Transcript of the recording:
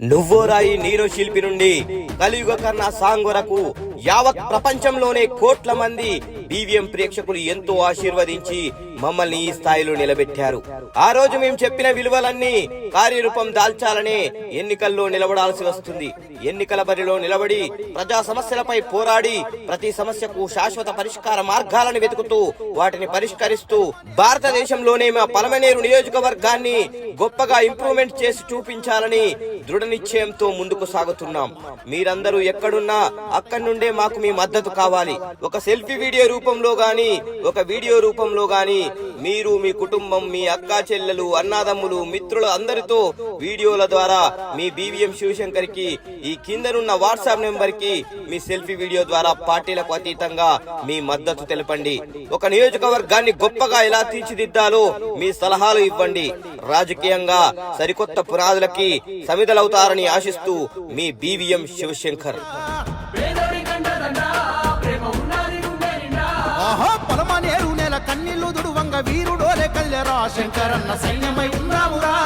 నువ్వో రాయి నీరో శిల్పి నుండి కలియుగ కర్ణ సాంగ్ వరకు యావత్ ప్రపంచంలోనే కోట్ల మంది బీవీఎం ప్రేక్షకులు ఎంతో ఆశీర్వదించి మమ్మల్ని ఈ స్థాయిలో నిలబెట్టారు. ఆ రోజు మేము చెప్పిన విలువలన్నీ కార్యరూపం దాల్చాలనే ఎన్నికల్లో నిలబడాల్సి వస్తుంది. ఎన్నికల బరిలో నిలబడి ప్రజా సమస్యలపై పోరాడి ప్రతి సమస్యకు శాశ్వత పరిష్కార మార్గాలను వెతుకుతూ వాటిని పరిష్కరిస్తూ భారతదేశంలోనే మా పలమనేరు నియోజకవర్గాన్ని గొప్పగా ఇంప్రూవ్మెంట్ చేసి చూపించాలని దృఢ నిశ్చయంతో ముందుకు సాగుతున్నాం. మీరందరూ ఎక్కడున్నా అక్కడి నుండే మాకు మీ మద్దతు కావాలి. ఒక సెల్ఫీ వీడియో రూపంలో గాని ఒక వీడియో రూపంలో గాని మీరు మీ కుటుంబం మీ అక్కా చెల్లెలు అన్నాదమ్ములు మిత్రులు అందరితో వీడియోల ద్వారా మీ బీవీఎం శివశంకర్కి ఈ కిందనున్న వాట్సాప్ నెంబర్కి మీ సెల్ఫీ వీడియో ద్వారా పార్టీలకు అతీతంగా మీ మద్దతు తెలపండి. ఒక నియోజకవర్గాన్ని గొప్పగా ఎలా తీర్చిదిద్దాలో మీ సలహాలు ఇవ్వండి. రాజకీయంగా సరికొత్త పునాదులకి సమిదలవుతారని ఆశిస్తూ మీ బీవీఎం శివశంకర్. కన్నీళ్ళు దుడువంగ వీరుడోలే కల్లెరా శంకరన్న సైన్యమై ఉన్నామురా